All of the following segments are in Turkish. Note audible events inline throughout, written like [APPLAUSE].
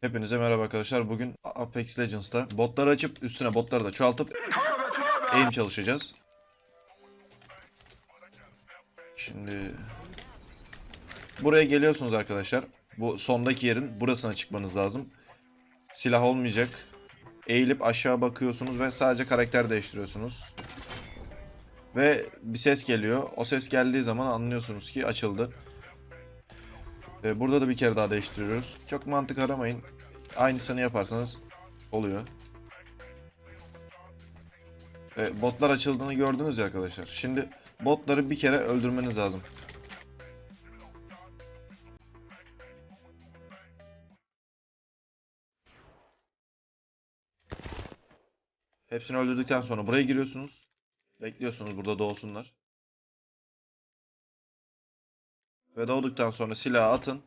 Hepinize merhaba arkadaşlar. Bugün Apex Legends'ta botları açıp üstüne botları da çoğaltıp aim çalışacağız. Şimdi buraya geliyorsunuz arkadaşlar. Bu sondaki yerin burasına çıkmanız lazım. Silah olmayacak. Eğilip aşağı bakıyorsunuz ve sadece karakter değiştiriyorsunuz. Ve bir ses geliyor. O ses geldiği zaman anlıyorsunuz ki açıldı. Ee, Burada da bir kere daha değiştiriyoruz. Çok mantık aramayın. Aynısını yaparsanız oluyor. Ee, botlar açıldığını gördünüz ya arkadaşlar. Şimdi botları bir kere öldürmeniz lazım. Hepsini öldürdükten sonra buraya giriyorsunuz. Bekliyorsunuz burada doğsunlar. Ve doğduktan sonra silahı atın.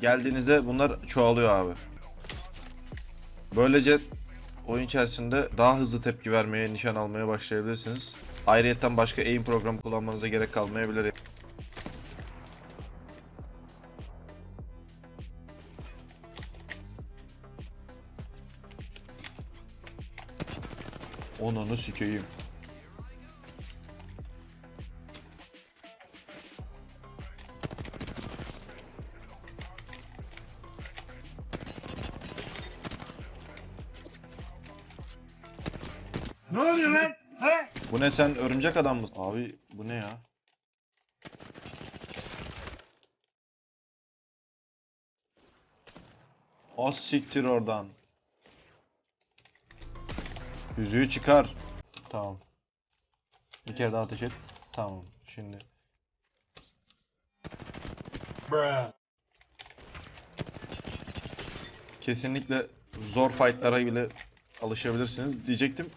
Geldiğinizde bunlar çoğalıyor abi. Böylece oyun içerisinde daha hızlı tepki vermeye, nişan almaya başlayabilirsiniz. Ayrıyetten başka aim programı kullanmanıza gerek kalmayabilir. Onunu sikeyim. Ne oluyor lan? He? Bu ne sen örümcek adam mısın? Abi bu ne ya? Az siktir oradan. Yüzüğü çıkar. Tamam. Bir kere daha ateş et. Tamam. Şimdi. Bruh. Kesinlikle zor fightlara bile alışabilirsiniz diyecektim.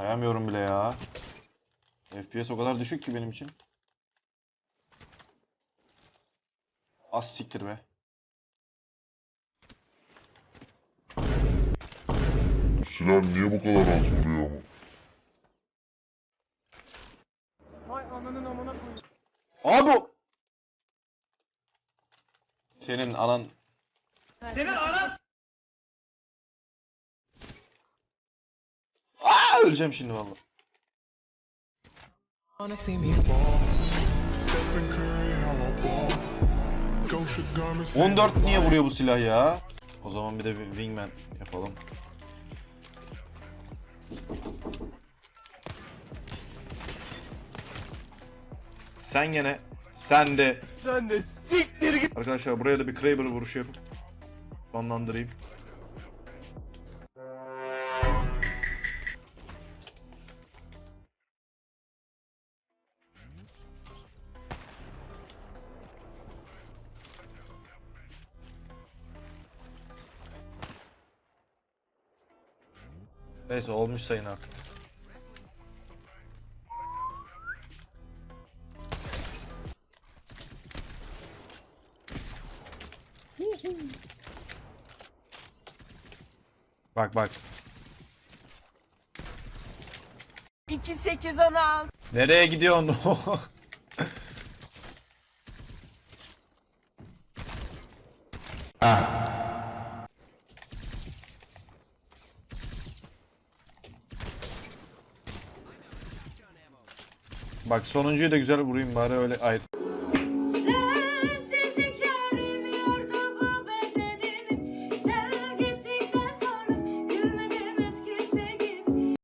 Kayamıyorum bile ya. FPS o kadar düşük ki benim için. Az siktir be. Silah niye bu kadar az vuruyor ama? Vay ananın amına koyayım. Abi! Senin anan Senin anan ball. Gosha garments. 14 niye vuruyor bu silah ya? O zaman bir de bir wingman yapalım. Sen gene sen de sen de siktir git. arkadaşlar buraya da bir Kraber vuruşu yapıp sonlandırayım. Neyse olmuş sayın artık. Bak bak. 2 8 16 Nereye gidiyorsun? [LAUGHS] Bak sonuncuyu da güzel vurayım bari öyle ayır.